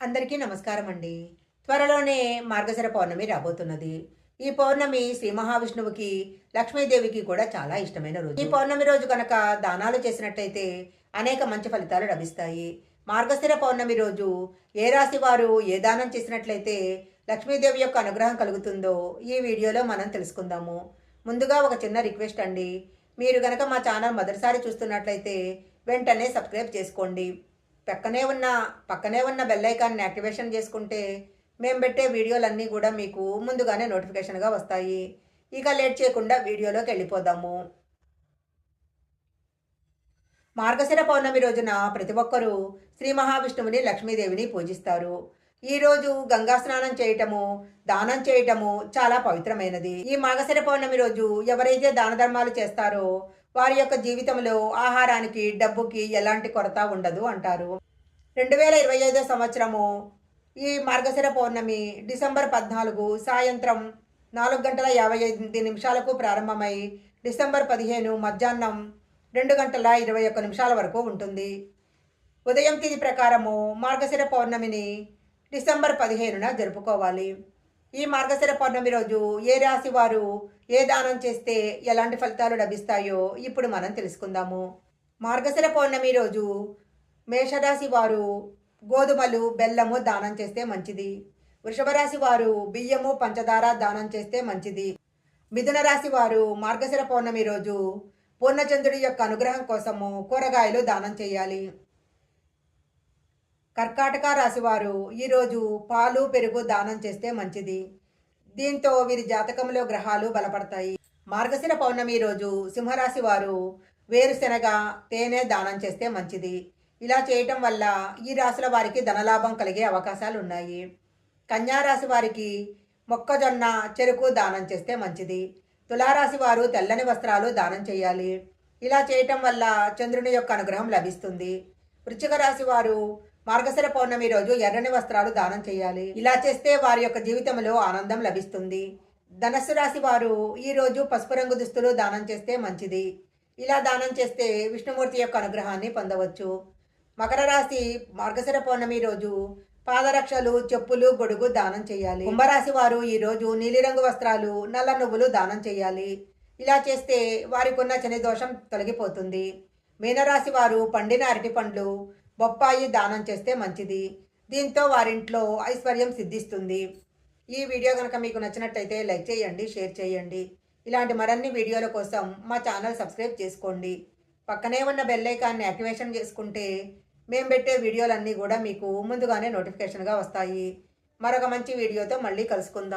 అందరికీ నమస్కారం అండి. త్వరలోనే మార్గశిర పౌర్ణమి రాబోతున్నది. ఈ పౌర్ణమి శ్రీ మహావిష్ణువుకి లక్ష్మీదేవికి కూడా చాలా ఇష్టమైన రోజు. ఈ పౌర్ణమి రోజు కనుక దానాలు చేసినట్టయితే అనేక మంచి ఫలితాలు లభిస్తాయి. మార్గశిర పౌర్ణమి రోజు ఏ రాశి వారు ఏ దానం చేసినట్లయితే లక్ష్మీదేవి యొక్క అనుగ్రహం కలుగుతుందో ఈ వీడియోలో మనం తెలుసుకుందాము. ముందుగా ఒక చిన్న రిక్వెస్ట్ అండి. మీరు గనక మా ఛానల్ మొదటిసారి చూస్తున్నట్లయితే వెంటనే సబ్స్క్రైబ్ చేసుకోండి. పక్కనే ఉన్న పక్కనే ఉన్న బెల్ ఐకాన్ని యాక్టివేషన్ చేసుకుంటే మేము పెట్టే వీడియోలన్నీ కూడా మీకు ముందుగానే నోటిఫికేషన్గా వస్తాయి. ఇక లేట్ చేయకుండా వీడియోలోకి వెళ్ళిపోదాము. మార్గశిర పౌర్ణమి రోజున ప్రతి ఒక్కరూ శ్రీ మహావిష్ణువుని లక్ష్మీదేవిని పూజిస్తారు. ఈరోజు గంగా స్నానం చేయటము దానం చేయటము చాలా పవిత్రమైనది. ఈ మార్గశిర పౌర్ణమి రోజు ఎవరైతే దాన ధర్మాలు చేస్తారో వారి యొక్క జీవితంలో ఆహారానికి డబ్బుకి ఎలాంటి కొరత ఉండదు అంటారు. రెండు వేల ఇరవై ఐదో సంవత్సరము ఈ మార్గశిర పౌర్ణమి డిసెంబర్ పద్నాలుగు సాయంత్రం నాలుగు గంటల యాభై ఐదు నిమిషాలకు ప్రారంభమై డిసెంబర్ పదిహేను మధ్యాహ్నం రెండు గంటల ఇరవై ఒక్క నిమిషాల వరకు ఉంటుంది. ఉదయం తిథి ప్రకారము మార్గశిర పౌర్ణమిని డిసెంబర్ పదిహేనున జరుపుకోవాలి. ఈ మార్గశిర పౌర్ణమి రోజు ఏ రాశి వారు ఏ దానం చేస్తే ఎలాంటి ఫలితాలు లభిస్తాయో ఇప్పుడు మనం తెలుసుకుందాము. మార్గశిర పౌర్ణమి రోజు మేషరాశి వారు గోధుమలు బెల్లము దానం చేస్తే మంచిది. వృషభ రాశి వారు బియ్యము పంచదార దానం చేస్తే మంచిది. మిథున రాశి వారు మార్గశిర పౌర్ణమి రోజు పూర్ణచంద్రుడి యొక్క అనుగ్రహం కోసము కూరగాయలు దానం చేయాలి. కర్కాటక రాశి వారు ఈరోజు పాలు పెరుగు దానం చేస్తే మంచిది. దీంతో వీరి జాతకంలో గ్రహాలు బలపడతాయి. మార్గశిర పౌర్ణమి రోజు సింహరాశి వారు వేరుశెనగ తేనె దానం చేస్తే మంచిది. ఇలా చేయటం వల్ల ఈ రాశుల వారికి ధనలాభం కలిగే అవకాశాలు ఉన్నాయి కన్యా రాశి వారికి మొక్కజొన్న చెరుకు దానం చేస్తే మంచిది. తులారాశి వారు తెల్లని వస్త్రాలు దానం చేయాలి. ఇలా చేయటం వల్ల చంద్రుని యొక్క అనుగ్రహం లభిస్తుంది. వృశ్చిక రాశి వారు మార్గశర పౌర్ణమి రోజు ఎర్రని వస్త్రాలు దానం చేయాలి. ఇలా చేస్తే వారి యొక్క జీవితంలో ఆనందం లభిస్తుంది. ధనస్సు రాశి వారు ఈరోజు పసుపు రంగు దుస్తులు దానం చేస్తే మంచిది. ఇలా దానం చేస్తే విష్ణుమూర్తి యొక్క అనుగ్రహాన్ని పొందవచ్చు. మకర రాశి మార్గశిర పౌర్ణమి రోజు పాదరక్షలు చెప్పులు గొడుగు దానం చేయాలి. కుంభరాశి వారు ఈ రోజు నీలిరంగు వస్త్రాలు నల్ల నువ్వులు దానం చేయాలి. ఇలా చేస్తే వారికి ఉన్న శని దోషం తొలగిపోతుంది. మీనరాశి వారు పండిన అరటి పండ్లు బొప్పాయి దానం చేస్తే మంచిది. దీంతో వారింట్లో ఐశ్వర్యం సిద్ధిస్తుంది. ఈ వీడియో కనుక మీకు నచ్చినట్టయితే లైక్ చేయండి షేర్ చేయండి. ఇలాంటి మరిన్ని వీడియోల కోసం మా ఛానల్ సబ్స్క్రైబ్ చేసుకోండి. పక్కనే ఉన్న బెల్లైకాన్ని యాక్టివేషన్ చేసుకుంటే మేము పెట్టే వీడియోలన్నీ కూడా మీకు ముందుగానే నోటిఫికేషన్గా వస్తాయి. మరొక మంచి వీడియోతో మళ్ళీ కలుసుకుందాం.